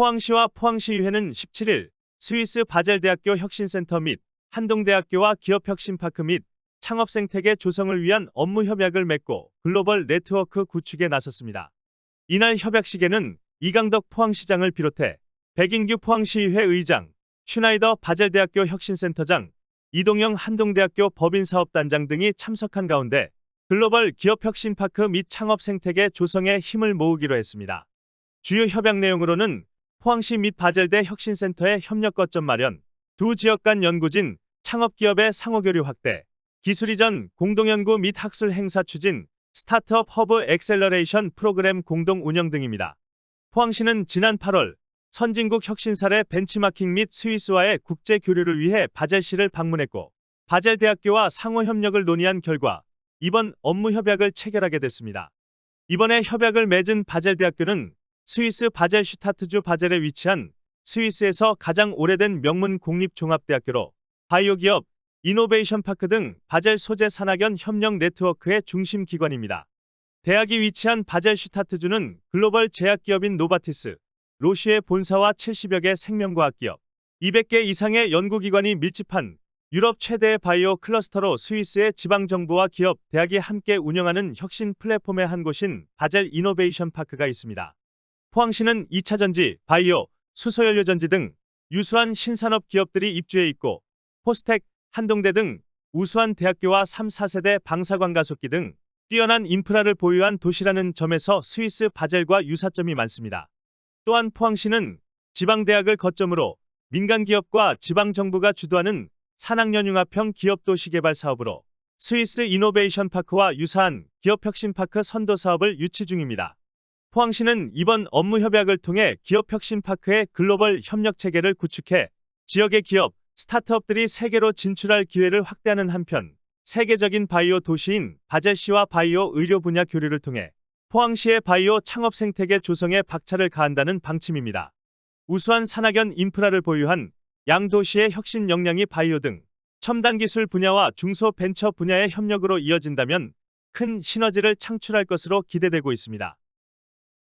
포항시와 포항시의회는 17일 스위스 바젤대학교 혁신센터 및 한동대학교와 기업혁신파크 및 창업생태계 조성을 위한 업무 협약을 맺고 글로벌 네트워크 구축에 나섰습니다. 이날 협약식에는 이강덕 포항시장을 비롯해 백인규 포항시의회 의장, 슈나이더 바젤대학교 혁신센터장, 이동영 한동대학교 법인사업단장 등이 참석한 가운데 글로벌 기업혁신파크 및 창업생태계 조성에 힘을 모으기로 했습니다. 주요 협약 내용으로는 포항시 및 바젤대 혁신센터의 협력 거점 마련, 두 지역 간 연구진, 창업기업의 상호교류 확대, 기술이전 공동연구 및 학술 행사 추진, 스타트업 허브 엑셀러레이션 프로그램 공동 운영 등입니다. 포항시는 지난 8월 선진국 혁신사례 벤치마킹 및 스위스와의 국제 교류를 위해 바젤시를 방문했고 바젤 대학교와 상호 협력을 논의한 결과 이번 업무 협약을 체결하게 됐습니다. 이번에 협약을 맺은 바젤 대학교는 스위스 바젤 슈타트주 바젤에 위치한 스위스에서 가장 오래된 명문 공립 종합대학교로 바이오 기업, 이노베이션 파크 등 바젤 소재 산학연 협력 네트워크의 중심 기관입니다. 대학이 위치한 바젤 슈타트주는 글로벌 제약기업인 노바티스, 로시의 본사와 70여 개 생명과학 기업, 200개 이상의 연구기관이 밀집한 유럽 최대의 바이오 클러스터로 스위스의 지방정부와 기업, 대학이 함께 운영하는 혁신 플랫폼의 한 곳인 바젤 이노베이션 파크가 있습니다. 포항시는 2차 전지, 바이오, 수소연료 전지 등 유수한 신산업 기업들이 입주해 있고 포스텍, 한동대 등 우수한 대학교와 3, 4세대 방사관 가속기 등 뛰어난 인프라를 보유한 도시라는 점에서 스위스 바젤과 유사점이 많습니다. 또한 포항시는 지방대학을 거점으로 민간 기업과 지방정부가 주도하는 산학연융합형 기업도시개발 사업으로 스위스 이노베이션 파크와 유사한 기업혁신파크 선도 사업을 유치 중입니다. 포항시는 이번 업무 협약을 통해 기업혁신파크의 글로벌 협력 체계를 구축해 지역의 기업, 스타트업들이 세계로 진출할 기회를 확대하는 한편 세계적인 바이오 도시인 바젤시와 바이오 의료 분야 교류를 통해 포항시의 바이오 창업 생태계 조성에 박차를 가한다는 방침입니다. 우수한 산학연 인프라를 보유한 양도시의 혁신 역량이 바이오 등 첨단 기술 분야와 중소 벤처 분야의 협력으로 이어진다면 큰 시너지를 창출할 것으로 기대되고 있습니다.